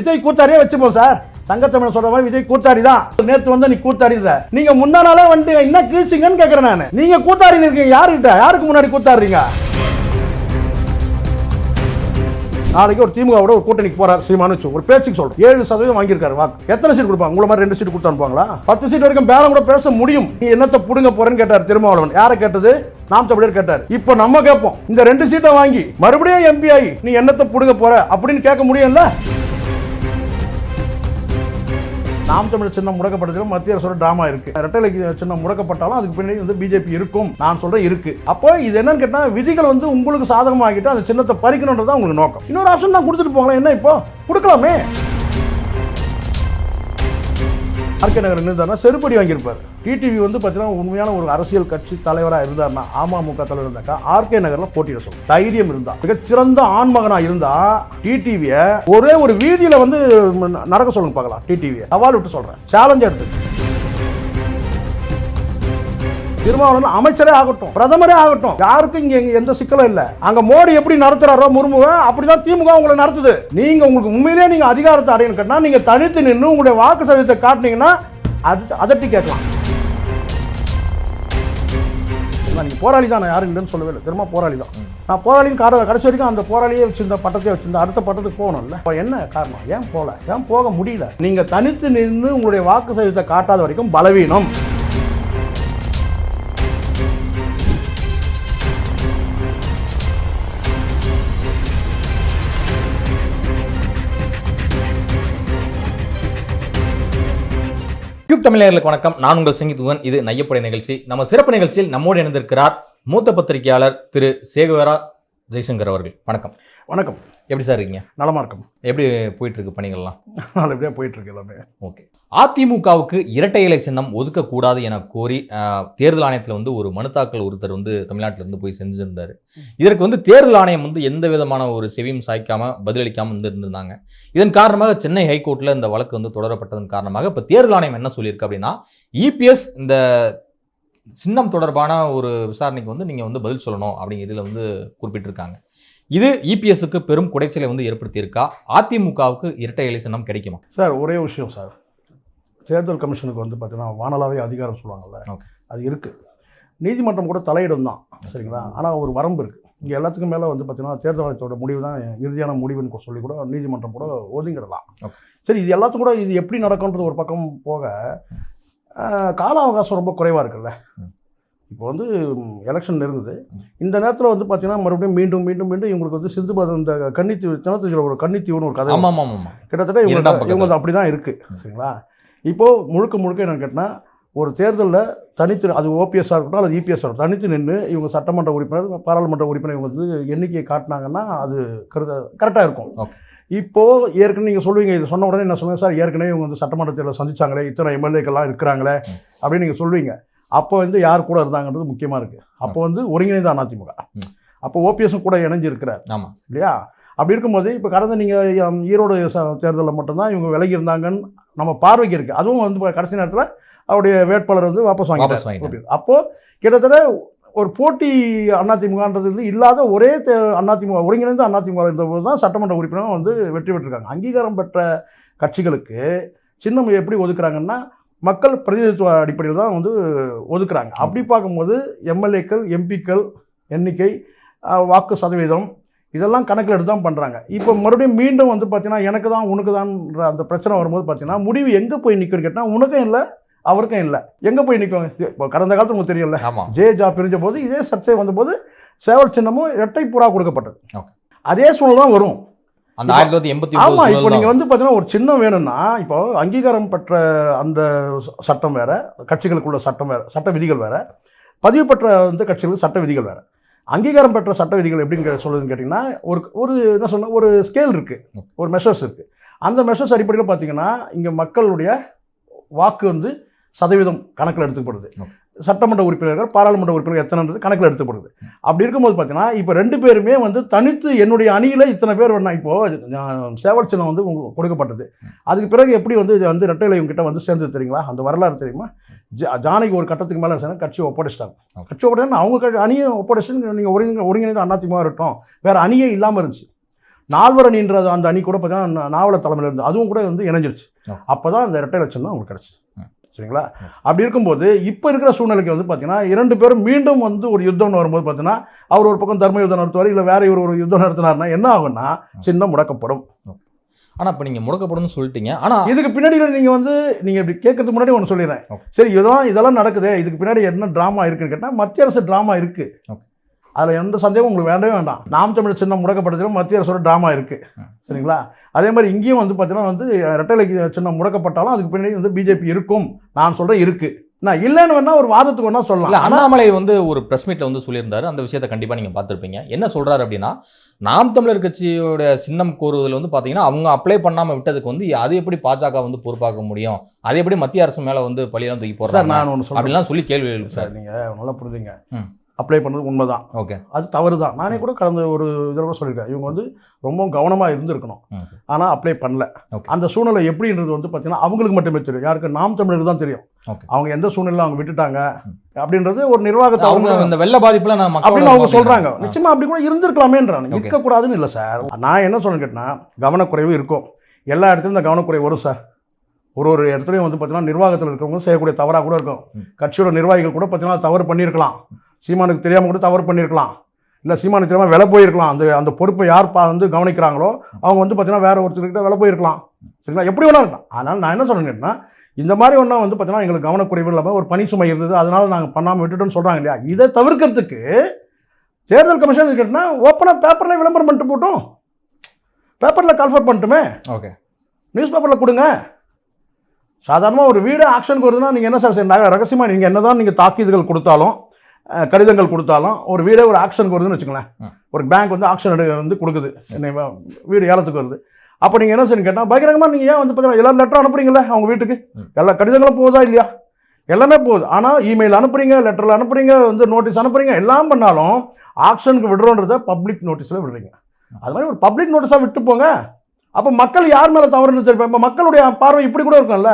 விஜய் கூத்தாடியே வச்சுப்போம் சார். தங்கத்தமிழ் சொல்ற மாதிரி விஜய் கூத்தாடி தான் நேத்து வந்து நீ கூத்தாடி நீங்க முந்தா நாளே வந்து என்ன கீழ்ச்சிங்கன்னு கேக்குறேன் நான். நீங்க கூத்தாடி இருக்கீங்க யாருக்கிட்ட யாருக்கு முன்னாடி கூத்தாடுறீங்க? நாளைக்கு ஒரு திமுகவோட ஒரு கூட்டணிக்கு போறாரு சீமானு வச்சு. ஒரு பேச்சுக்கு சொல்றேன் ஏழு சதவீதம் வாங்கியிருக்காரு வாக்கு. எத்தனை சீட் கொடுப்பாங்க? உங்களை மாதிரி ரெண்டு சீட் கொடுத்து அனுப்புவாங்களா? பத்து சீட் வரைக்கும் பேரம் கூட பேச முடியும். நீ என்னத்தை புடுங்க போறேன்னு கேட்டார் திருமாவளவன். யாரை கேட்டது? நாம் தமிழர் கேட்டார். இப்போ நம்ம கேட்போம். இந்த ரெண்டு சீட்டை வாங்கி மறுபடியும் எம்பி ஆகி நீ என்னத்தை புடுங்க போற அப்படின்னு கேட்க முடியும்ல? நாம் தமிழ் சின்னம் முடக்கப்பட்டதிலும் மத்திய அரசோட டிராமா இருக்கு. ரெட்டலை சின்னம் முடக்கப்பட்டாலும் அதுக்கு பின்னாடி வந்து பிஜேபி இருக்கும். நான் சொல்றேன் இருக்கு. அப்போ இது என்னன்னு கேட்டா விதிகள் வந்து உங்களுக்கு சாதகமாகிட்டு அந்த சின்னத்தை பறிக்கணும்ன்றது தான் உங்களுக்கு நோக்கம். இன்னொரு ஆப்ஷன் தான் கொடுத்துட்டு போகலாம் என்ன இப்போ? கொடுக்கலாமே. ஆர்கே நகர் இருந்தார்னா செருப்படி வாங்கியிருப்பார். டிடிவி வந்து பார்த்தீங்கன்னா உண்மையான ஒரு அரசியல் கட்சி தலைவராக இருந்தார்னா அமமுக தலைவர் இருந்தாக்கா ஆர்கே நகரில் போட்டியிட சொல்லும் தைரியம் இருந்தா. மிகச்சிறந்த ஆண்மகனாக இருந்தா டிடிவியை ஒரே ஒரு வீதியில் வந்து நடக்க சொல்லுங்க பார்க்கலாம். டிடிவியை. சவால் விட்டு சொல்கிறேன் சேலஞ்ச் எடுத்து திருமாவளவன் அமைச்சரே ஆகட்டும் பிரதமரே ஆகட்டும். யாருக்கும் இங்க எந்த சிக்கலும் இல்ல. அங்க மோடி எப்படி நடத்துறாரோ முர்முவை அப்படிதான் திமுக உங்களை நடத்துது. நீங்க உங்களுக்கு உண்மையிலேயே நீங்க அதிகாரத்தை அடையணும் கேட்டா நீங்க தனித்து நின்று உங்களுடைய வாக்கு சதவீதத்தை காட்டினீங்கன்னா அது அதட்டி கேட்கலாம். நீங்க போராளி தான் நான் யாரும் இல்லைன்னு சொல்லவே இல்லை. திரும்ப போராளி தான். நான் போராளின்னு கார கடைசி வரைக்கும் அந்த போராளியே வச்சிருந்த பட்டத்தை வச்சிருந்த அடுத்த பட்டத்துக்கு போகணும்ல. இப்போ என்ன காரணம்? ஏன் போகல? ஏன் போக முடியல? நீங்க தனித்து நின்று உங்களுடைய வாக்கு சதவீதத்தை காட்டாத வரைக்கும் பலவீனம். யூடியூப் தமிழர்களுக்கு வணக்கம். நான் உங்கள் சங்கீதுவன் இது நையப்படை நிகழ்ச்சி. நம்ம சிறப்பு நிகழ்ச்சியில் நம்மோடு இணைந்திருக்கிறார் மூத்த பத்திரிகையாளர் திரு சேகுவரா ஜெய்சங்கர் அவர்கள். வணக்கம். வணக்கம். எப்படி சார் இருக்கீங்க? நலமா இருக்கும். எப்படி போயிட்டு இருக்கு பணிகள்லாம்? நல்லபடியாக போயிட்டு இருக்கு எல்லாமே. ஓகே. அதிமுகவுக்கு இரட்டை இலை சின்னம் ஒதுக்கக்கூடாது என கோரி தேர்தல் ஆணையத்தில் வந்து ஒரு மனு தாக்கல் ஒருத்தர் வந்து தமிழ்நாட்டில இருந்து போய் செஞ்சிருந்தாரு. இதற்கு வந்து தேர்தல் ஆணையம் வந்து எந்த விதமான ஒரு செவியும் சாய்க்காம பதிலளிக்காம வந்து இருந்திருந்தாங்க. இதன் காரணமாக சென்னை ஹைகோர்ட்ல இந்த வழக்கு வந்து தொடரப்பட்டதன் காரணமாக இப்போ தேர்தல் ஆணையம் என்ன சொல்லியிருக்கு அப்படின்னா இபிஎஸ் இந்த சின்னம் தொடர்பான ஒரு விசாரணைக்கு வந்து நீங்கள் வந்து பதில் சொல்லணும் அப்படிங்கிறதுல வந்து குறிப்பிட்டிருக்காங்க. இது இபிஎஸ்க்கு பெரும் குடைச்சலை வந்து ஏற்படுத்தியிருக்கா? அதிமுகவுக்கு இரட்டை இலை சின்னம் கிடைக்குமா? சார் ஒரே விஷயம் சார். தேர்தல் கமிஷனுக்கு வந்து பார்த்தீங்கன்னா வானலாவே அதிகாரம் சொல்லுவாங்கல்ல. அது இருக்குது நீதிமன்றம் கூட தலையிடும் தான் சரிங்களா? ஆனால் ஒரு வரம்பு இருக்குது இங்கே எல்லாத்துக்கும் மேலே வந்து பார்த்தீங்கன்னா தேர்தல் ஆணையத்தோட முடிவு தான் இறுதியான முடிவுன்னு சொல்லி கூட நீதிமன்றம் கூட ஒதுங்கிடலாம். சரி இது எல்லாத்துக்கும் கூட இது எப்படி நடக்கும்ன்றது ஒரு பக்கம் போக கால அவகாசம் ரொம்ப குறைவாக இருக்குல்ல. இப்போ வந்து எலெக்ஷன் நெருங்குது இந்த நேரத்தில் வந்து பார்த்தீங்கன்னா மறுபடியும் மீண்டும் மீண்டும் மீண்டும் இவங்களுக்கு வந்து சிந்து பாதம் இந்த கன்னித்தீவு தினத்தீவில் ஒரு கன்னித்தீவுன்னு ஒரு கதை கிட்டத்தட்ட இவங்க. இவங்க அப்படி தான் இருக்குது. சரிங்களா இப்போ முழுக்க முழுக்க என்னன்னு கேட்டால் ஒரு தேர்தலில் தனித்து அது ஓபிஎஸ்ஸாக இருக்கட்டும் அல்லது இபிஎஸ்ஸாக இருக்கட்டும் தனித்து நின்று இவங்க சட்டமன்ற உறுப்பினர் பாராளுமன்ற உறுப்பினர் இவங்க வந்து எண்ணிக்கையை காட்டினாங்கன்னா அது கருத கரெக்டாக இருக்கும் Okay. இப்போ ஏற்கனவே நீங்கள் சொல்லுவீங்க இது சொன்ன உடனே என்ன சொல்லுங்கள் சார் ஏற்கனவே இவங்க வந்து சட்டமன்ற தேர்தலை சந்திச்சாங்களே இத்தனை எம்எல்ஏக்கெல்லாம் இருக்கிறாங்களே. அப்படின்னு நீங்கள் சொல்லுவீங்க அப்போ வந்து யார் கூட இருந்தாங்கன்றது முக்கியமாக இருக்குது அப்போ வந்து ஒருங்கிணைந்த அதிமுக. அப்போ ஓபிஎஸும் கூட இணைஞ்சு இருக்கிறார் ஆமா. இல்லையா? அப்படி இருக்கும்போது இப்போ கடந்த நீங்கள் ஈரோடு தேர்தலில் மட்டும்தான் இவங்க விலகி இருந்தாங்கன்னு நம்ம பார்வைக்கு இருக்குது அதுவும் வந்து கடைசி நேரத்தில் அவருடைய வேட்பாளர் வந்து வாபஸ் வாபஸ் வாங்கிட்டார். வாங்கிட்டாரு. அப்போ கிட்டத்தட்ட ஒரு போட்டி அதிமுகன்றது வந்து இல்லாத ஒரே தே- அதிமுக ஒருங்கிணைந்த அதிமுக இருந்தபோது தான் சட்டமன்ற உறுப்பினர் வந்து வெற்றி பெற்றிருக்காங்க. அங்கீகாரம் பெற்ற கட்சிகளுக்கு சின்னம் எப்படி ஒதுக்குறாங்கன்னா மக்கள் பிரதிநிதித்துவ அடிப்படையில் தான் வந்து ஒதுக்குறாங்க. அப்படி பார்க்கும்போது எம்எல்ஏக்கள் எம்பிக்கள் எண்ணிக்கை வாக்கு சதவீதம் இதெல்லாம் கணக்கில் எடுத்து தான் பண்ணுறாங்க இப்போ மறுபடியும் மீண்டும் வந்து பார்த்தீங்கன்னா எனக்கு தான் உனக்கு தான்ன்ற அந்த பிரச்சனை வரும்போது பார்த்தீங்கன்னா முடிவு எங்கே போய் நிற்குன்னு கேட்டால் உனக்கும் இல்லை அவருக்கும் இல்லை. எங்கே போய் நிற்குவாங்க இப்போ கடந்த காலத்துல உங்களுக்கு தெரியல ஜே ஜா பிரிஞ்ச போது இதே சர்ச்சை வந்தபோது சேவல் சின்னமும் இரட்டை புறா கொடுக்கப்பட்டது. அதே சூழ்நிலை தான் வரும். அந்த ஆயிரத்தி தொள்ளாயிரத்தி எண்பத்தி ஆமா இப்போ ஒன்பது நீங்க வந்து பார்த்தீங்கன்னா ஒரு சின்னம் வேணும்னா இப்போ அங்கீகாரம் பெற்ற அந்த சட்டம் வேற கட்சிகளுக்குள்ள சட்டம் வேற சட்ட விதிகள் வேற பதிவு பெற்ற வந்து கட்சிகளுக்கு சட்ட விதிகள் வேற. அங்கீகாரம் பெற்ற சட்ட விதிகள் எப்படின்னு கே- சொல்லுதுன்னு கேட்டிங்கன்னா ஒரு ஒரு என்ன சொன்ன ஒரு ஸ்கேல் இருக்கு ஒரு மெஷர்ஸ் இருக்கு. அந்த மெஷர்ஸ் அடிப்படையில் பார்த்தீங்கன்னா இங்கே மக்களுடைய வாக்கு வந்து சதவீதம் கணக்கில் எடுத்துக்கப்படுது. சட்டமன்ற உறுப்பினர்கள் பாராளுமன்ற உறுப்பினர்கள் எத்தனைன்றது கணக்கில் எடுத்துக்கப்படுது. அப்படி இருக்கும்போது பார்த்தீங்கன்னா இப்போ ரெண்டு பேருமே வந்து தனித்து என்னுடைய அணியில் இத்தனை பேர் வேணா இப்போ நான் சேவல் சின்னம் வந்து கொடுக்கப்பட்டது. அதுக்கு பிறகு எப்படி வந்து இது வந்து ரெட்டை இலையும் கிட்ட வந்து சேர்ந்தது தெரியுங்களா? அந்த வரலாறு தெரியுமா? ஜா- ஜானகி ஒரு கட்டத்துக்கு மேலே சேர்ந்து கட்சி ஒப்படைச்சிட்டாங்க. கட்சி ஒப்படைச்சு அவங்க க- அணியை ஒப்படைச்சு நீங்கள் ஒருங்கிணை ஒருங்கிணைந்த அதிமுக இருக்கட்டும். வேற அணியே இல்லாமல் இருந்துச்சு. நால்வரணின்ற அந்த அணி கூட பார்த்தீங்கன்னா நாவல தலைமையில் இருந்து அதுவும் கூட வந்து இணைஞ்சிருச்சு. அப்போ தான் அந்த இரட்டை லட்சம் தான் அவங்களுக்கு கிடச்சி. சரிங்களா? அப்படி இருக்கும்போது இப்போ இருக்கிற சூழ்நிலைக்கு வந்து பார்த்தீங்கன்னா இரண்டு பேரும் மீண்டும் வந்து ஒரு யுத்தம்னு வரும்போது பார்த்தீங்கன்னா அவர் ஒரு பக்கம் தர்ம யுத்தம் நடத்துவார் இல்லை வேற இவர் ஒரு யுத்தம் நடத்தினார்னா என்ன ஆகும்னா சின்னம் முடக்கப்படும். ஆனா இப்ப நீங்க முடக்கப்படும்னு சொல்லிட்டீங்க. ஆனா இதுக்கு பின்னாடி நீங்க வந்து நீங்க இப்படி கேட்கறதுக்கு முன்னாடி ஒன்று சொல்லிடுறேன். சரி இதெல்லாம் இதெல்லாம் நடக்குது இதுக்கு பின்னாடி என்ன டிராமா இருக்குன்னு கேட்டால் மத்திய அரசு டிராமா இருக்கு. Okay. அதில் எந்த சந்தேகமும் உங்களுக்கு வேண்டவே வேண்டாம். நாம் தமிழ் சின்னம் முடக்கப்பட்டதிலும் மத்திய அரசோட டிராமா இருக்கு. ம். சரிங்களா? அதே மாதிரி இங்கேயும் வந்து பார்த்தீங்கன்னா வந்து ரெட்டலை சின்னம் முடக்கப்பட்டாலும் அதுக்கு பின்னாடி வந்து பிஜேபி இருக்கும். நான் சொல்றேன் இருக்கு. நான் இல்லைன்னு வேணா ஒரு வாதத்துக்கு வேணா சொல்லலாம். அண்ணாமலை வந்து ஒரு பிரஸ் மீட்ல வந்து சொல்லியிருந்தாரு. அந்த விஷயத்த கண்டிப்பா நீங்க பார்த்திருப்பீங்க. என்ன சொல்றாரு அப்படின்னா நாம் தமிழர் கட்சியோட சின்னம் கோருவதில் வந்து பாத்தீங்கன்னா அவங்க அப்ளை பண்ணாம விட்டதுக்கு வந்து அது எப்படி பாஜக வந்து பொறுப்பாக்க முடியும்? அது எப்படி மத்திய அரசு மேல வந்து பழியெல்லாம் தூக்கி போடுறாங்க? நான் ஒன்று அப்படிலாம் சொல்லி கேள்வி எழுப்பு சார் சார் நீங்க நல்லா புரிஞ்சுங்க. அப்ளை பண்ணது உண்மைதான். ஓகே அது தவறு தான் நானே கூட கடந்த ஒரு இதில் கூட சொல்லியிருக்கேன் இவங்க வந்து ரொம்ப கவனமாக இருந்திருக்கணும். ஆனால் அப்ளை பண்ணல. அந்த சூழ்நிலை எப்படின்றது வந்து பார்த்தீங்கன்னா அவங்களுக்கு மட்டுமே தெரியும். யாருக்கு? நாம் தமிழருக்கு தான் தெரியும். அவங்க எந்த சூழ்நிலையில் அவங்க விட்டுட்டாங்க. அப்படின்றது ஒரு நிர்வாகத்தை அவங்க இந்த வெள்ள பாதிப்புல நான் அப்படின்னு அவங்க சொல்றாங்க. நிச்சயமா அப்படி கூட இருந்திருக்கலாமேன்றாங்க. இருக்கக்கூடாதுன்னு இல்லை சார் நான் என்ன சொல்றேன்னு கேட்டேன்னா கவனக்குறைவு இருக்கும். எல்லா இடத்துலையும் இந்த கவனக்குறைவு வரும் சார் ஒரு ஒரு இடத்துலையும் வந்து பார்த்தீங்கன்னா நிர்வாகத்தில் இருக்கிறவங்க செய்யக்கூடிய தவறாக கூட இருக்கும். கட்சியோட நிர்வாகிகள் கூட பார்த்தீங்கன்னா தவறு பண்ணியிருக்கலாம். சீமானுக்கு தெரியாமல் கூட தவறு பண்ணியிருக்கலாம் இல்லை சீமானுக்கு தெரியாமல் விலை போயிருக்கலாம். அந்த அந்த பொறுப்பை யார் பா வந்து கவனிக்கிறாங்களோ அவங்க வந்து பார்த்தீங்கன்னா வேற ஒருத்தர்கிட்ட விலை போயிருக்கலாம். சரிங்களா? எப்படி வேணா இருக்கலாம். அதனால் நான் என்ன சொல்றேன்னா இந்த மாதிரி ஒன்றா வந்து பார்த்தீங்கன்னா எங்களுக்கு கவனக்குறைவு இல்லாமல் ஒரு பணி சுமை இருந்தது. அதனால நாங்கள் பண்ணாமல் விட்டுட்டோம்னு சொல்கிறாங்க இல்லையா? இதை தவிர்க்கிறதுக்கு தேர்தல் கமிஷன் கேட்டினா ஓப்பனாக பேப்பரில் விளம்பரம் பண்ணிட்டு போட்டோம். பேப்பரில் கால்ஃபர் பண்ணட்டுமே. ஓகே நியூஸ் பேப்பரில் கொடுங்க. சாதாரணமாக ஒரு வீடு ஆக்ஷனுக்கு வருதுன்னா நீங்கள் என்ன சார் ரகசியமாக நீங்கள் என்ன தான் நீங்கள் தாக்கீதுகள் கொடுத்தாலும் கடிதங்கள் கொடுத்தாலும் ஒரு வீடே ஒரு ஆக்ஷனுக்கு வருதுன்னு வச்சுங்களேன் ம். ஒரு பேங்க் வந்து ஆக்ஷன் வந்து கொடுக்குது. என்ன வீடு ஏலத்துக்கு வருது. அப்போ நீங்கள் என்ன செய்யணும் கேட்டால் பகிரங்கமாக நீங்கள் ஏன் வந்து பார்த்தீங்கன்னா எல்லா லெட்டரும் அனுப்புறீங்களே அவங்க வீட்டுக்கு. எல்லா கடிதங்களும் போகுதா இல்லையா? எல்லாமே போகுது. ஆனால் இமெயில் அனுப்புறீங்க லெட்டரில் அனுப்புறீங்க வந்து நோட்டீஸ் அனுப்புறீங்க எல்லாம் பண்ணாலும் ஆக்ஷனுக்கு விடுறோன்றத பப்ளிக் நோட்டீஸில் விடுறீங்க. அது மாதிரி ஒரு பப்ளிக் நோட்டீஸாக விட்டு போங்க. அப்போ மக்கள் யார் மேலே தவறுன்னு தெரியும்? இப்போ மக்களுடைய பார்வை இப்படி கூட இருக்கும்ல.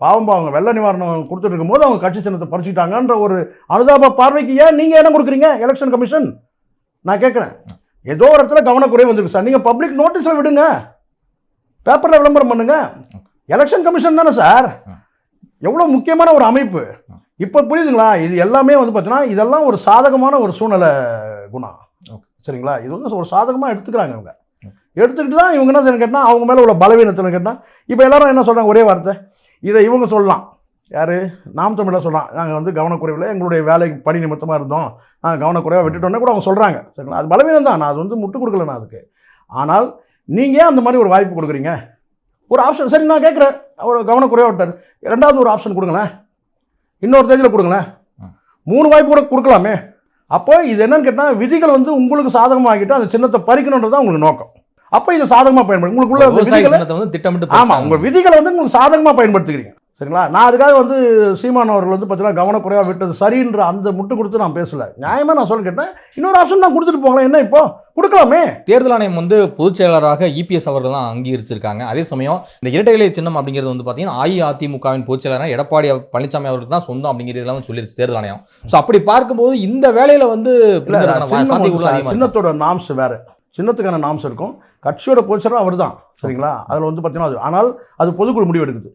பாவம் அவங்க வெள்ள நிவாரணம் கொடுத்துட்டு இருக்கும்போது அவங்க கட்சி சின்னத்தை பறிச்சுட்டாங்கன்ற ஒரு அனுதாப பார்வைக்கு ஏன் நீங்கள் இடம் கொடுக்குறீங்க எலெக்ஷன் கமிஷன் நான் கேட்குறேன். ஏதோ ஒரு இடத்துல கவனக்குறைவு வந்திருக்கு சார். நீங்கள் பப்ளிக் நோட்டீஸில் விடுங்க. பேப்பரில் விளம்பரம் பண்ணுங்க. எலெக்ஷன் கமிஷன் தானே சார்? எவ்வளோ முக்கியமான ஒரு அமைப்பு. இப்போ புரியுதுங்களா? இது எல்லாமே வந்து பார்த்தீங்கன்னா இதெல்லாம் ஒரு சாதகமான ஒரு சூழ்நிலை குணம் Okay. சரிங்களா? இது வந்து ஒரு சாதகமாக எடுத்துக்கிறாங்க இவங்க. எடுத்துக்கிட்டு தான் இவங்க என்ன செய்யணும் கேட்டால் அவங்க மேலே உள்ள பலவீனத்தில் கேட்டால் இப்போ எல்லாரும் என்ன சொல்கிறாங்க ஒரே வார்த்தை. இதை இவங்க சொல்லலாம். யார்? நாம் தமிழர் சொல்லலாம். நாங்கள் வந்து கவனக்குறைவில் எங்களுடைய வேலைக்கு பணி நிமித்தமாக இருந்தோம். நாங்கள் கவனக்குறைவாக விட்டுட்டோன்னே கூட அவங்க சொல்கிறாங்க சரிங்களா? அது பலவீனம் தான். நான் அது வந்து முட்டு கொடுக்கல நான் அதுக்கு. ஆனால் நீங்கள் ஏன் அந்த மாதிரி ஒரு வாய்ப்பு கொடுக்குறீங்க? ஒரு ஆப்ஷன் சரி நான் கேட்குறேன். அவர் கவனக்குறைவாக விட்டார். ரெண்டாவது ஒரு ஆப்ஷன் கொடுங்களேன். இன்னொரு தேதியில் கொடுங்களேன். மூணு வாய்ப்பு கூட கொடுக்கலாமே. அப்போ இது என்னன்னு கேட்டால் விதிகள் வந்து உங்களுக்கு சாதகமாக்கிட்டு அந்த சின்னத்தை பறிக்கணுன்றது தான் உங்களுக்கு நோக்கம். அப்போ இது சாதகமாக பயன்படும் உங்களுக்குள்ள வந்து திட்டமிட்டு ஆமாம். உங்கள் விதிகளை வந்து உங்களுக்கு சாதகமாக பயன்படுத்திக்கிறீங்க சரிங்களா? நான் அதுக்காக வந்து சீமான் அவர்கள் வந்து பார்த்தீங்கன்னா கவனக்குறைவாக விட்டது சரின்ற அந்த முட்டு கொடுத்து நான் பேசல. நியாயமாக நான் சொல்ல கேட்டேன். இன்னொரு ஆப்ஷன் நான் கொடுத்துட்டு போங்களேன். என்ன இப்போ? கொடுக்கலாமே. தேர்தல் ஆணையம் வந்து பொதுச் செயலராக இபிஎஸ் அவர்கள் தான் அங்கீகரிச்சிருக்காங்க. அதே சமயம் இந்த இரட்டை இலை சின்னம் அப்படிங்கிறது வந்து பார்த்தீங்கன்னா அஇஅதிமுகவின் பொதுச் எடப்பாடி பழனிசாமி அவருக்கு தான் சொந்தம் அப்படிங்கிறதெல்லாம் சொல்லிருச்சு தேர்தல் ஆணையம். ஸோ அப்படி பார்க்கும்போது இந்த வேலையில வந்து. சின்னத்தோட நாம்ஸ் வேற. சின்னத்துக்கான நாம்ஸ் இருக்கும். கட்சியோட பொதுச்சரம் அவர் தான் சரிங்களா அதில் வந்து பார்த்தீங்கன்னா அது ஆனால் அது பொதுக்குழு முடிவு எடுக்குது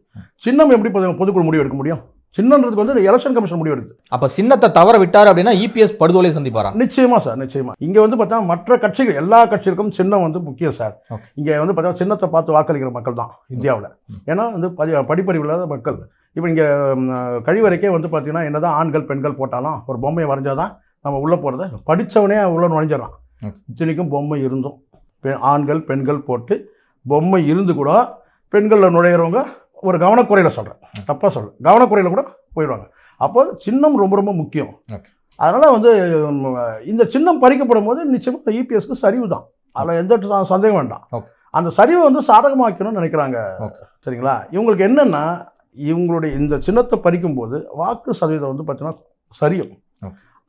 சின்னம் எப்படி பொது- பொதுக்குழு முடிவு எடுக்க முடியும்? சின்னன்றதுக்கு வந்து எலெக்ஷன் கமிஷன் முடிவு எடுக்குது அப்ப சின்னத்தை தவற விட்டார் அப்படின்னா இபிஎஸ் படுகொலை சந்திப்பாரா? நிச்சயமா சார் நிச்சயமா. இங்க வந்து பார்த்தா மற்ற கட்சிகள் எல்லா கட்சிகளுக்கும் சின்னம் வந்து முக்கியம் சார். இங்க வந்து பார்த்தா சின்னத்தை பார்த்து வாக்களிக்கிற மக்கள் தான் இந்தியாவில். ஏன்னா வந்து பதி படிப்பறிவு இல்லாத மக்கள். இப்போ இங்கே கழிவறைக்கே வந்து பார்த்தீங்கன்னா என்னதான் ஆண்கள் பெண்கள் போட்டாலும் ஒரு பொம்மையை வரைஞ்சாதான் நம்ம உள்ளே போகிறத படித்தவனே உள்ளே நுழைஞ்சிடறான். இத்தனைக்கும் பொம்மை இருந்தும். ஆண்கள் பெண்கள் போட்டு பொம்மை இருந்து கூட பெண்களில் நுழையிறவங்க ஒரு கவனக்குறையில் சொல்கிறேன் தப்பாக சொல்கிறேன் கவனக்குறையில் கூட போயிடுவாங்க. அப்போ சின்னம் ரொம்ப ரொம்ப முக்கியம். அதனால் வந்து இந்த சின்னம் பறிக்கப்படும் போது நிச்சயமாக இபிஎஸ்க்கு சரிவு தான். அதில் எந்த சந்தேகம் வேண்டாம். அந்த சரிவை வந்து சாதகமாக்கணும்னு நினைக்கிறாங்க. சரிங்களா? இவங்களுக்கு என்னென்னா இவங்களுடைய இந்த சின்னத்தை பறிக்கும் போது வாக்கு சதவீதம் வந்து பார்த்தீங்கன்னா சரியும்.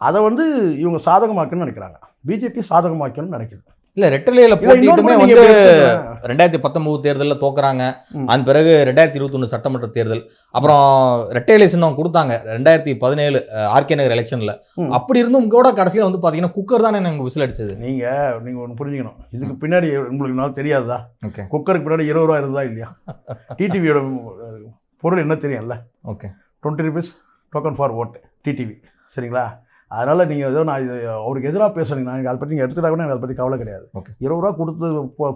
அதை வந்து இவங்க சாதகமாக்கணும்னு நினைக்கிறாங்க. பிஜேபி சாதகமாக்கணும்னு நினைக்குது. இல்ல ரெட்டலையில போட்டிட்டுமே வந்து? ரெண்டாயிரத்தி பத்தொன்பது தேர்தலில் தோக்குறாங்க. அதன் பிறகு ரெண்டாயிரத்தி இருபத்தொன்னு சட்டமன்ற தேர்தல். அப்புறம் ரெட்டையிலை சின்னம் கொடுத்தாங்க ரெண்டாயிரத்தி பதினேழு ஆர்கே நகர் எலெக்ஷன்ல. அப்படி இருந்தும் கூட கடைசியில வந்து பாத்தீங்கன்னா குக்கர் தானே எனக்கு விசில் அடிச்சது? நீங்க நீங்க ஒன்று புரிஞ்சுக்கணும். இதுக்கு பின்னாடி உங்களுக்கு நாள் தெரியாதா? ஓகே. குக்கருக்கு பின்னாடி இருபது ரூபா இருந்தா இல்லையா? டிடிவியோட பொருள் என்ன தெரியும்ல? Okay. Twenty rupees token for vote TTV சரிங்களா? அதனால் நீங்கள் ஏதோ நான் இது அவருக்கு எதிராக பேசுறீங்க நான் அதை பற்றி நீங்கள் எடுத்துட்டா கூட எனக்கு அதை பற்றி கவலை கிடையாது. இருபது ரூபா கொடுத்து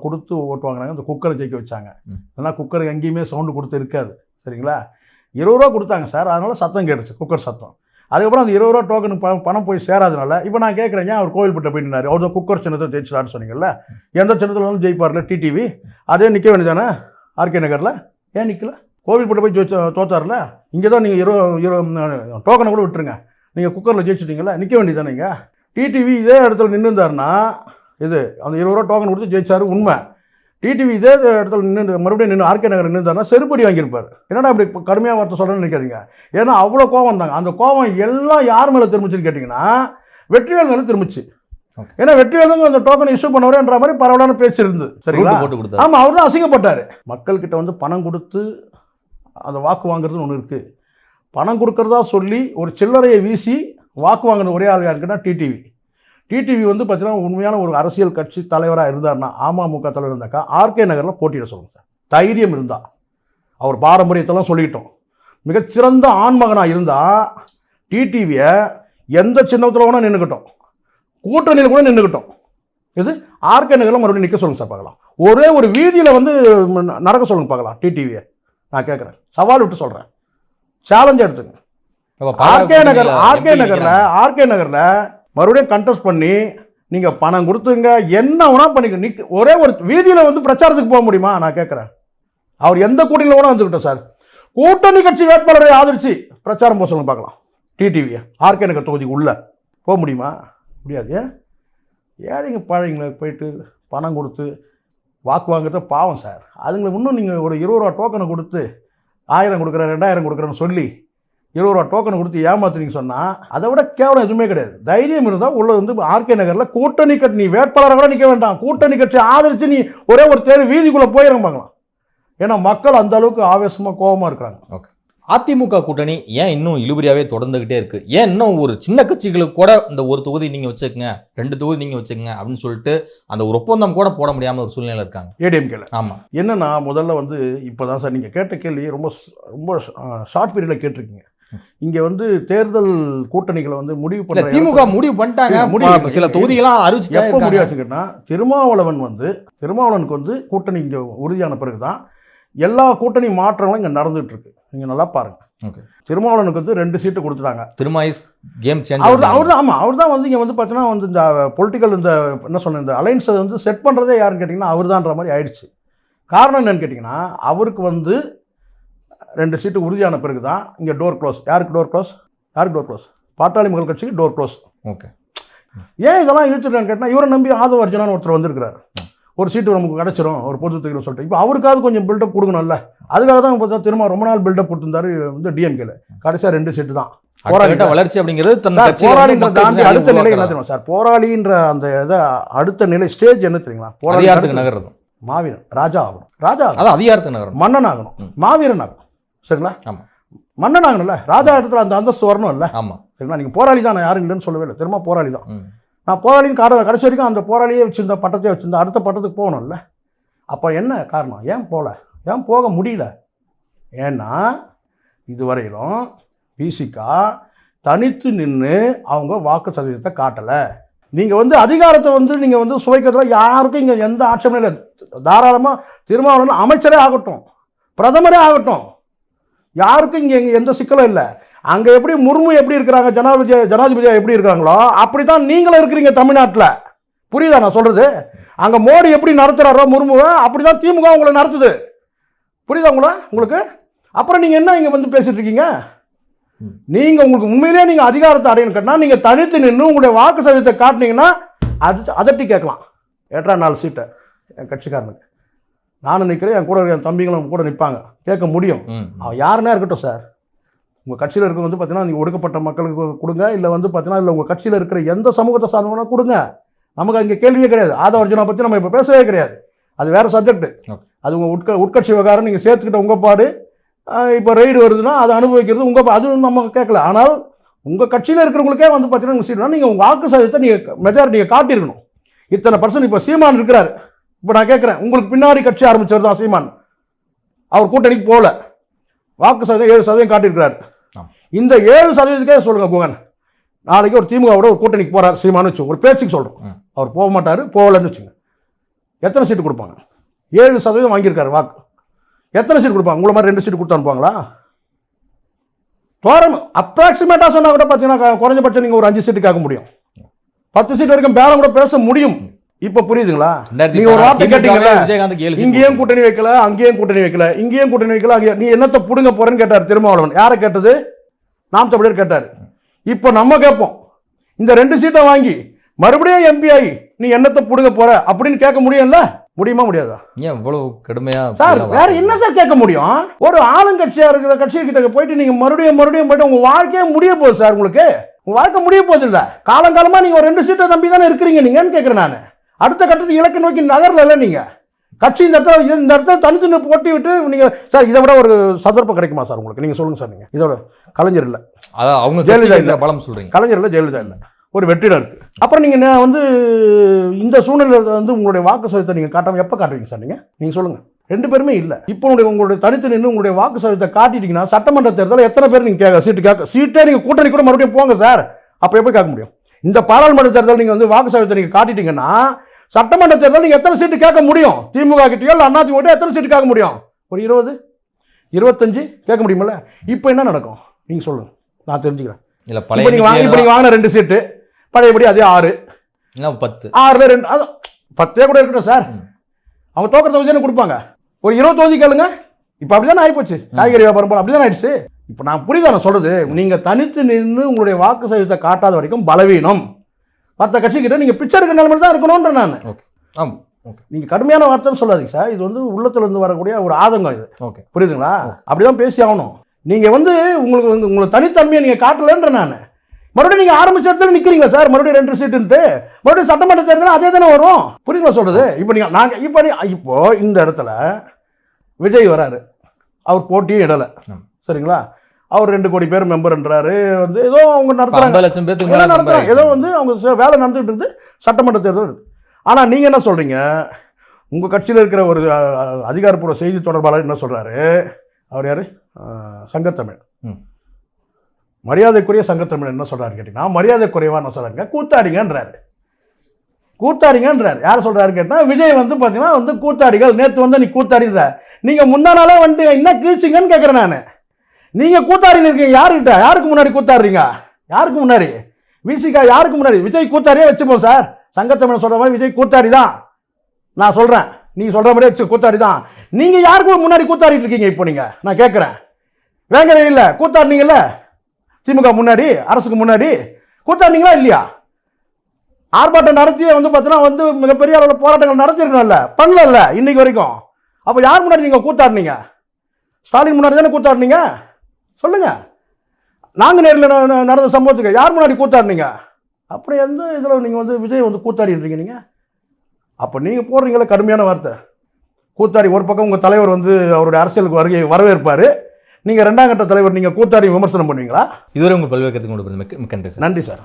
கொடுத்து ஓட்டு வாங்கினாங்க அந்த குக்கரை ஜெயிக்க வச்சாங்க. ஏன்னா குக்கருக்கு எங்கேயுமே சவுண்டு கொடுத்து இருக்காது. சரிங்களா? இருபது ரூபா கொடுத்தாங்க சார். அதனால் சத்தம் கேட்டுச்சு குக்கர் சத்தம். அதுக்கப்புறம் அந்த இருபது ரூபா டோக்கன் பணம் பணம் போய் சேராதனால இப்போ நான் கேட்குறேன் ஏன் அவர் கோவில்பட்ட போய் நின்னாரு? அவர் தான் குக்கர் சின்னத்தை ஜெயிச்சிடான்னு சொன்னீங்கல்ல? எந்த சின்னத்தில் வேணாலும் ஜெயிப்பார்ல டிடிவி அதே நிற்க வேண்டியதானே? ஆர்கே நகரில்? ஏன் நிற்கல கோவில்பட்ட போய் ஜெயிச்ச தோத்தார்ல? இங்கே தான் நீங்கள் இருபது இருபது டோக்கனை கூட விட்டுருங்க. நீங்கள் குக்கரில் ஜெயிச்சிட்டீங்களா நிற்க வேண்டியதானே நீங்கள் டிடிவி இதே இடத்துல நின்றுந்தாருன்னா இது அந்த இருபது ரூபா டோக்கன் கொடுத்து ஜெயிச்சாரு உண்மை. டிடிவி இதே இடத்துல நின்று மறுபடியும் நின்று ஆர்கே நகர் நின்றுந்தாருன்னா செருப்படி வாங்கியிருப்பார். என்னடா இப்படி கடுமையாக வார்த்தை சொல்கிறேன்னு நினைக்காதீங்க. ஏன்னா அவ்வளோ கோவம் வந்தாங்க. அந்த கோவம் எல்லாம் யார் மேலே திரும்பிச்சுன்னு கேட்டிங்கன்னா வெற்றிவேல் மேலே திரும்பிச்சு. ஏன்னா வெற்றிவேல் தான் அந்த டோக்கன் இஷ்யூ பண்ணவரேன்ற மாதிரி பரவலான பேச்சு இருந்தது. சரிங்களா? ஆமாம் அவர் தான் அசிங்கப்பட்டார். மக்கள்கிட்ட வந்து பணம் கொடுத்து அந்த வாக்கு வாங்குறதுன்னு ஒன்று இருக்குது பணம் கொடுக்குறதா சொல்லி ஒரு சில்லறையை வீசி வாக்கு வாங்கின ஒரே ஆள் யாருக்குன்னா டிடிவி டிடிவி வந்து பார்த்தீங்கன்னா உண்மையான ஒரு அரசியல் கட்சி தலைவராக இருந்தார்னா அமமுக தலைவர் இருந்தாக்கா ஆர்கே நகரில் போட்டியிட சொல்லுங்கள் சார். தைரியம் இருந்தால் அவர் பாரம்பரியத்தெல்லாம் சொல்லிக்கிட்டோம். மிகச்சிறந்த ஆண்மகனாக இருந்தால் டிடிவியை எந்த சின்னத்தில் வேணால் நின்றுக்கிட்டோம் கூட்டணியில் கூட நின்றுக்கிட்டோம் இது ஆர்கே நகரில் மறுபடியும் நிற்க சொல்லுங்கள் சார் பார்க்கலாம். ஒரே ஒரு வீதியில் வந்து நடக்க சொல்லுங்கள் பார்க்கலாம் டிடிவியை நான் கேட்குறேன் சவால் விட்டு சொல்கிறேன் சேலஞ்ச் எடுத்துங்க. ஆர்கே நகர் ஆர்கே நகரில்? ஆர்கே நகரில் மறுபடியும் கண்டெஸ்ட் பண்ணி நீங்கள் பணம் கொடுத்துங்க என்ன வேணா பண்ணிக்க நிக்க ஒரே ஒரு வீதியில் வந்து பிரச்சாரத்துக்கு போக முடியுமா? நான் கேட்குறேன். அவர் எந்த கூட்டணியில் கூட வந்துக்கிட்டோம் சார். கூட்டணி கட்சி வேட்பாளரை ஆதரிச்சு பிரச்சாரம் போக சொல்லுங்க பார்க்கலாம். டிடிவியை ஆர்கே நகர் தொகுதிக்கு உள்ள போக முடியுமா? முடியாது ஏழைங்க பாழைங்களை போயிட்டு பணம் கொடுத்து வாக்கு வாங்குறது பாவம் சார். அதுங்களுக்கு இன்னும் நீங்கள் ஒரு இருபது ரூபா டோக்கனை கொடுத்து ஆயிரம் கொடுக்குறேன் ரெண்டாயிரம் கொடுக்குறேன்னு சொல்லி இருபது ரூபா டோக்கனை கொடுத்து ஏமாத்துறீங்க சொன்னால் அதை விட கேவலம் எதுவுமே கிடையாது. தைரியம் இருந்தால் உள்ள வந்து ஆர்கே நகரில் கூட்டணி கட்சி நீ வேட்பாளரை கூட நிற்க வேண்டாம். கூட்டணி கட்சி ஆதரித்து நீ ஒரே ஒரு தேர்வு வீதிக்குள்ளே போயிடும் பார்க்கலாம். ஏன்னா மக்கள் அந்த அளவுக்கு ஆவேசமாக கோபமாக இருக்கிறாங்க. ஓகே அதிமுக கூட்டணி ஏன் இன்னும் இழுபறியாவே தொடர்ந்துகிட்டே இருக்கு? ஏன் இன்னும் ஒரு சின்ன கட்சிகளுக்கு கூட இந்த ஒரு தொகுதி நீங்க வச்சுக்கங்க ரெண்டு தொகுதி நீங்க வச்சுக்கங்க அப்படின்னு சொல்லிட்டு அந்த ஒரு ஒப்பந்தம் கூட போட முடியாம ஒரு சூழ்நிலை இருக்காங்க. ஏடிஎம்கேல ஆமா. என்னன்னா முதல்ல வந்து இப்போ தான் சார் நீங்கள் கேட்ட கேள்வி ரொம்ப ரொம்ப ஷார்ட் பீரியடில் கேட்டிருக்கீங்க. இங்கே வந்து தேர்தல் கூட்டணிகளை வந்து முடிவு பண்ணுற திமுக முடிவு பண்ணிட்டாங்க. சில தொகுதிகளாம் அறிவிச்சுட்டே எப்போ இருக்காங்க. முடியாச்சுக்கிட்டா திருமாவளவன் வந்து திருமாவளவனுக்கு வந்து கூட்டணி இங்கே உறுதியான பிறகு தான் எல்லா கூட்டணி மாற்றங்களும் இங்கே நடந்துட்டு இருக்கு. நீங்கள் நல்லா பாருங்க. Okay. திருமாவளவனுக்கு வந்து ரெண்டு சீட்டு கொடுத்துட்டாங்க. திருமாயிஸ் கேம் அவர் தான் அவர் சேஞ்ச் தான் ஆமாம் அவர் தான் வந்து இங்கே வந்து பார்த்தீங்கன்னா வந்து இந்த பொலிட்டிக்கல் இந்த என்ன சொன்ன இந்த அலைன்ஸை வந்து செட் பண்ணுறதே யாருன்னு கேட்டிங்கன்னா அவர் தான்ற மாதிரி ஆயிடுச்சு. காரணம் என்னன்னு கேட்டிங்கன்னா அவருக்கு வந்து ரெண்டு சீட்டு உறுதியான பிறகு தான் இங்கே டோர் க்ளோஸ் யாருக்கு டோர் க்ளோஸ் யாருக்கு டோர் க்ளோஸ் பாட்டாளி மக்கள் கட்சிக்கு டோர் க்ளோஸ் ஓகே. ஏன் இதெல்லாம் இழுத்துட்டான்னு கேட்டால் இவரை நம்பி ஆதவ அர்ஜுனான்னு ஒருத்தர் வந்திருக்கிறார். ஒரு சீட்டு நமக்கு கிடச்சிரும் ஒரு பொது தொகுதியில் சொல்லிட்டு. இப்போ அவருக்காவது கொஞ்சம் பில்டப் கொடுக்கணும்ல. அதுக்காக தான் பார்த்தா திரும்ப ரொம்ப நாள் பில்டப் கொடுத்துருந்தாரு வந்து டிஎம்கேல கடைசியாக ரெண்டு சீட்டு தான். அடுத்த வளர்ச்சி அப்படிங்கிறது தன் சார், கட்சியில போராளி வந்து மக்களுக்கு தாண்டி அடுத்த நிலை என்ன உருவாக்குறாங்க. தெரியுமா சார்? போராளின்ற அந்த இதை அடுத்த நிலை ஸ்டேஜ் என்ன தெரியுங்களா? போராளி அதிகாரத்துக்கு அடுத்து நகர்றது. மாவீரன் ராஜா ஆகணும். ராஜா அதான் அதிகாரத்துக்கு நகர்றது மன்னன் ஆகணும். மாவீரன் ஆகணும். சரிங்களா. மன்னன் ஆகணும்ல. ராஜா இடத்துல அந்த அந்தஸ்து இல்ல ஆமா. சரிங்களா? நீங்க போராளி தான் யாரும் இல்லைன்னு சொல்லவே இல்லை. திரும்ப போராளி தான். நான் போராளின்னு காட கடைசி வரைக்கும் அந்த போராளியே வச்சிருந்த பட்டத்தையே வச்சுருந்தேன். அடுத்த பட்டத்துக்கு போகணும்ல. அப்போ என்ன காரணம்? ஏன் போகல ஏன் போக முடியல? ஏன்னா இதுவரையிலும் பிசிகா தனித்து நின்று அவங்க வாக்கு சதவீதத்தை காட்டலை. நீங்கள் வந்து அதிகாரத்தை வந்து நீங்கள் வந்து சுவைக்கிறதுல யாருக்கும் இங்கே எந்த ஆட்சேபமும் இல்லை. தாராளமாக திருமாவளவன் அமைச்சரே ஆகட்டும். பிரதமரே ஆகட்டும். யாருக்கும் இங்கே இங்கே எந்த சிக்கலும் இல்லை. அங்கே எப்படி முர்மு எப்படி இருக்கிறாங்க? ஜனாதிபதி ஜனாதிபதியா எப்படி இருக்கிறாங்களோ அப்படி தான் நீங்களும் இருக்கிறீங்க தமிழ்நாட்டில். புரியுதா நான் சொல்கிறது அங்கே மோடி எப்படி நடத்துகிறாரோ முர்முவை அப்படி தான் திமுக உங்களை நடத்துது. புரியுதா உங்களா உங்களுக்கு? அப்புறம் நீங்கள் என்ன இங்கே வந்து பேசிட்டு இருக்கீங்க. நீங்கள் உங்களுக்கு உண்மையிலேயே நீங்கள் அதிகாரத்தை அடையணும் கேட்டால் நீங்கள் தனித்து நின்று உங்களுடைய வாக்கு சதவீதத்தை காட்டினீங்கன்னா அது அதட்டி கேட்கலாம். ஏற்றா நாலு சீட்டை என் கட்சிக்காரனுக்கு. நானும் நிற்கிறேன் என் கூட என் தம்பிங்களும் கூட நிற்பாங்க கேட்க முடியும். அவன் யாருன்னா இருக்கட்டும் சார். உங்கள் கட்சியில் இருக்க வந்து பார்த்தீங்கன்னா நீங்கள் ஒடுக்கப்பட்ட மக்களுக்கு கொடுங்க. இல்லை வந்து பார்த்தீங்கன்னா இல்லை உங்கள் கட்சியில் இருக்கிற எந்த சமூகத்தை சார்ந்தவனா கொடுங்க. நமக்கு அங்கே கேள்வியே கிடையாது. ஆதவ அர்ஜுனா பற்றி நம்ம இப்போ பேசவே கிடையாது. அது வேற சப்ஜெக்ட் Okay. அது உங்கள் உட்க உட்கட்சி விவகாரம் நீங்கள் சேர்த்துக்கிட்ட உங்கள் பாடு. இப்போ ரைடு வருதுன்னா அதை அனுபவிக்கிறது உங்கள் அது நம்ம கேட்கல. ஆனால் உங்கள் கட்சியில் இருக்கிறவங்களுக்கே வந்து பார்த்தீங்கன்னா சீட்னா நீங்கள் உங்கள் வாக்கு சதவீதத்தை நீங்கள் மெஜாரிட்டியை காட்டியிருக்கணும். இத்தனை பர்சன்ட் இப்போ சீமான் இருக்கிறார். இப்போ நான் கேட்குறேன் உங்களுக்கு பின்னாடி கட்சி ஆரம்பிச்சவர் தான் சீமான். அவர் கூட்டணிக்கு போகல வாக்கு சதவீதம் ஏழு சதவீதம் காட்டியிருக்கிறார். இந்த ஏழு சதவீதத்துக்கே சொல்லுங்க குகன் நாளைக்கு ஒரு திமுகவோட ஒரு கூட்டணிக்கு போறார் சீமான்னு வச்சு ஒரு பேச்சுக்கு சொல்கிறோம் ம். அவர் போக மாட்டார் போகலன்னு வச்சுங்க எத்தனை சீட்டு கொடுப்பாங்க? ஏழு சதவீதம் வாங்கியிருக்காரு வாக்கு. எத்தனை சீட் கொடுப்பாங்க? உங்களை மாதிரி ரெண்டு சீட்டு கொடுத்து அனுப்புவாங்களா? தோரம் அப்ராக்சிமேட்டாக சொன்னால் கூட பார்த்தீங்கன்னா குறைஞ்சபட்சம் நீங்கள் ஒரு அஞ்சு சீட்டு கேட்க முடியும். பத்து சீட் வரைக்கும் பேரம் கூட பேச முடியும். இப்போ புரியுதுங்களா? நீங்க ஒரு வார்த்தை ஏழு இங்கேயும் கூட்டணி வைக்கல அங்கேயும் கூட்டணி வைக்கல இங்கேயும் கூட்டணி வைக்கல அங்கே நீ என்னத்தை புடுங்க போறேன்னு கேட்டார் திருமாவளவன். யாரை கேட்டது? நாம் தமிழர் கேட்டார். இப்போ நம்ம கேட்போம். இந்த ரெண்டு சீட்டை வாங்கி மறுபடியும் எம்பி ஆகி நீ என்னத்தை புடுங்க போற அப்படின்னு கேட்க முடியும்ல? முடியுமா முடியாதா? ஏன் இவ்வளவு கடுமையா சார் வேற? என்ன சார் கேட்க முடியும்? ஒரு ஆளுங்கட்சியா இருக்கிற கட்சி கிட்ட போயிட்டு நீங்க மறுபடியும் மறுபடியும் போயிட்டு உங்க வாழ்க்கையே முடிய போகுது சார் உங்களுக்கு. உங்க வாழ்க்கை முடிய போகுது இல்ல. காலங்காலமா நீங்க ஒரு ரெண்டு சீட்டை நம்பி தானே இருக்கிறீங்க நீங்கன்னு கேட்கிறேன் நான். அடுத்த கட்டத்துக்கு இலக்கு நோக்கி நகரல இல்ல நீங்க. கட்சி இந்த இடத்துல இந்த இடத்துல தனித்து நின்று போட்டி விட்டு நீங்க சார் இதை விட ஒரு சந்தர்ப்பம் கிடைக்குமா சார் உங்களுக்கு? நீங்க சொல்லுங்க சார் நீங்க. இதோட கலைஞர் இல்ல. அதான் அவங்க ஜெயலலிதா இல்ல. பலம் சொல்றீங்க? கலைஞர் இல்ல ஜெயலலிதா இல்ல. ஒரு வெற்றிடம் இருக்கு. அப்புறம் நீங்க நே- வந்து இந்த சூழ்நிலையில வந்து உங்களுடைய வாக்கு சதவீதத்தை நீங்க காட்டாம எப்ப காட்டுவீங்க சார் நீங்க? நீங்க சொல்லுங்க. ரெண்டு பேருமே இல்ல. இப்போ உங்களுடைய உங்களுடைய தனித்து நின்று உங்களுடைய வாக்கு சதவீதத்தை காட்டிட்டீங்கன்னா சட்டமன்ற தேர்தலில் எத்தனை பேர் நீங்க கேட்க சீட்டு கேட்க சீட்டே நீங்க கூட்டணி கூட மறுபடியும் போங்க சார். அப்ப எப்படி கேட்க முடியும்? இந்த பாராளுமன்ற தேர்தல் நீங்க வந்து வாக்கு சதவீதத்தை நீங்க காட்டிட்டீங்கன்னா சட்டமன்ற தேர்தல் நீங்க எத்தனை சீட்டு கேட்க முடியும்? திமுக கிட்டயோ இல்ல அண்ணா திமுக எத்தனை சீட்டு கேட்க முடியும்? ஒரு இருபது? இருபத்தஞ்சு? கேட்க முடியுமில்ல? இப்போ என்ன நடக்கும்? நீங்க சொல்லுங்க. நான் தெரிஞ்சுக்கிறேன். இல்ல இப்போ நீங்க வாங்கி இப்போ பழைய நீங்க வாங்கின ரெண்டு சீட்டு பழையபடி அதே ஆறு. இல்ல பத்து? ஆறுல ரெண்டு அது பத்தே கூட இருக்கட்டும் சார். அவங்க தோக்கிற தொகுதி கொடுப்பாங்க? ஒரு இருபத்தஞ்சு கேளுங்க. இப்போ அப்படிதான் ஆயிப்போச்சு. காய்கறி வியாபாரம் போல அப்படிதான் ஆயிடுச்சு. இப்போ நான் புரியுதா நான் சொல்றது. நீங்க தனித்து நின்று உங்களுடைய வாக்கு சதவீதத்தை காட்டாத வரைக்கும் பலவீனம். மற்ற கட்சிக்கிட்ட நீங்க பிச்சை எடுக்கிற நிலைமையில தான் இருக்கணும்ன்ற நான். ஆம். நீங்க கடுமையான வார்த்தைன்னு சொல்லாதீங்க சார். இது வந்து உள்ளத்துல இருந்து வரக்கூடிய ஒரு ஆதங்கம் இது. ஓகே புரியுதுங்களா? அப்படிதான் பேசி ஆகணும். நீங்க வந்து உங்களுக்கு வந்து உங்களை தனித்தன்மையை நீங்க காட்டலன்ற நான். மறுபடியும் நீங்க ஆரம்பிச்ச இடத்துல நிக்கிறீங்களா சார் மறுபடியும் ரெண்டு சீட்டுன்ட்டு. மறுபடியும் சட்டமன்ற தேர்தல் அதே தானே வரும். புரியுங்களா சொல்றது? இப்போ நீங்க நாங்க இப்போ நீ- இப்போ இந்த இடத்துல விஜய் வராரு. அவர் போட்டியும் இடல. சரிங்களா? அவர் ரெண்டு கோடி பேர் மெம்பர்ன்றாரு வந்து ஏதோ அவங்க நடத்துறாங்க. லட்சம் மேல நடத்துறாங்க. ஏதோ வந்து அவங்க வேலை நடந்துட்டு இருந்து சட்டமன்ற தேர்தல் வருது. ஆனா நீங்க என்ன சொல்றீங்க? உங்க கட்சியில் இருக்கிற ஒரு அதிகாரப்பூர்வ செய்தி தொடர்பாளர் என்ன சொல்றாரு? அவர் யாரு? சங்கத்தமிழ். மரியாதைக்குரிய சங்கத்தமிழ் என்ன சொல்றாரு கேட்டீங்கன்னா மரியாதை குறைவா என்ன சொல்றாங்க கூத்தாடிங்கன்றாரு. கூத்தாடிங்கன்றாரு. யார் சொல்றாரு கேட்டா விஜய் வந்து பாத்தீங்கன்னா வந்து கூத்தாடிகள் நேத்து வந்து நீ கூத்தாடின்ற. நீங்க முந்தா நாளே வந்து என்ன கீழ்ச்சிங்கன்னு கேட்கறேன் நான். நீங்கள் கூத்தாடின்னு இருக்கீங்க. யாருக்கிட்ட? யாருக்கு முன்னாடி கூத்தாடுறீங்க? யாருக்கு முன்னாடி? விசிகா யாருக்கு முன்னாடி? விஜய் கூத்தாடியே வச்சுப்போம் சார். சங்கத்தமிழன் சொல்கிற மாதிரி விஜய் கூத்தாடி தான் நான் சொல்கிறேன் நீங்கள் சொல்கிற மாதிரியே வச்சு கூத்தாடி தான் நீங்கள் யாருக்கு முன்னாடி கூத்தாடிட்டு இருக்கீங்க இப்போ நீங்கள் நான் கேட்குறேன் வேங்கரை இல்லை. கூத்தாடினீங்கல்ல? திமுக முன்னாடி? அரசுக்கு முன்னாடி? கூத்தாடினீங்களா இல்லையா? ஆர்ப்பாட்டம் நடத்தியே வந்து பார்த்தீங்கன்னா வந்து மிகப்பெரிய அளவில் போராட்டங்கள் நடத்திருக்கணும்ல. பண்ணல இன்னைக்கு வரைக்கும். அப்போ யார் முன்னாடி நீங்கள் கூத்தாடினீங்க? ஸ்டாலின் முன்னாடி தானே கூத்தாடினீங்க? சொல்லுங்க. நாங்கள் நேரில் நடந்த சம்பவத்துக்கு யார் முன்னாடி கூத்தாடினீங்க? அப்படி எந்த இதில் நீங்கள் வந்து விஜய் வந்து கூத்தாடின்றீங்க நீங்கள் அப்போ நீங்கள் போடுறீங்களே கடுமையான வார்த்தை. கூத்தாடி ஒரு பக்கம் உங்கள் தலைவர் வந்து அவருடைய அரசியலுக்கு வருகை வரவேற்பார். நீங்கள் ரெண்டாம் கட்ட தலைவர் நீங்கள் கூத்தாடி விமர்சனம் பண்ணுவீங்களா? இதுவரை உங்கள் பல்வேறு கருத்து கொண்டு மிக்க மிக்க நன்றி சார். நன்றி சார்.